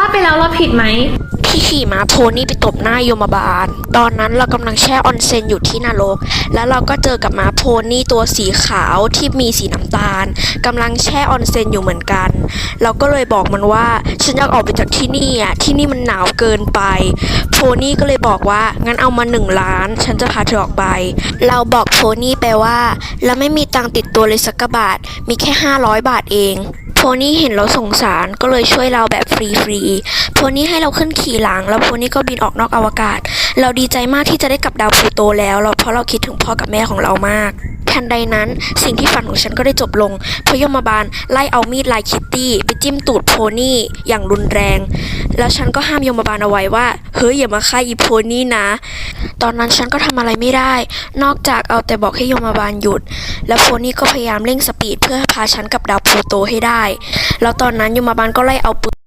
ว่าไปแล้วเราผิดไหมที่ขี่ม้าโพนี่ไปตบหน้าโยมบาล ตอนนั้นเรากำลังแช่ออนเซนอยู่ที่นรก แล้วเราก็เจอกับม้าโพนี่ตัวสีขาวที่มีสีน้ำตาลกำลังแช่ออนเซนอยู่เหมือนกัน เราก็เลยบอกมันว่า ฉันอยากออกไปจากที่นี่อะ ที่นี่มันหนาวเกินไป โพนี่ก็เลยบอกว่า งั้นเอามาหนึ่งล้าน ฉันจะพาเธอออกไป เราบอกโพนี่ไปว่า เราไม่มีตังติดตัวเลยสักกบาท มีแค่ 500 บาทเอง โพนี่เห็นเราสงสารก็เลยช่วยเราแบบฟรีๆ โพนี่ให้เราขึ้นขี่หลัง แล้วโพนี่ก็บินออกนอกอวกาศ เราดีใจมากที่จะได้กลับดาวพลูโตแล้วเราเพราะเราคิดถึงพ่อกับแม่ของเรามาก ทันใดนั้น สิ่งที่ฝันของฉันก็ได้จบลงเพราะยมบาลไล่เอามีดลายคิตตี้ไปจิ้มตูดโพนี่อย่างรุนแรง แล้วฉันก็ห้ามยมบาลเอาไว้ว่า เฮ้ยอย่ามาฆ่าอีโพนี่นะ ตอนนั้นฉันก็ทำอะไรไม่ได้ นอกจากเอาแต่บอกให้ยมบาลหยุด แล้วโพนี่ก็พยายามเร่งสปีดเพื่อพาฉันกับดาวพลูโตให้ได้ แล้วตอนนั้นยมบาลก็ไล่เอาปืน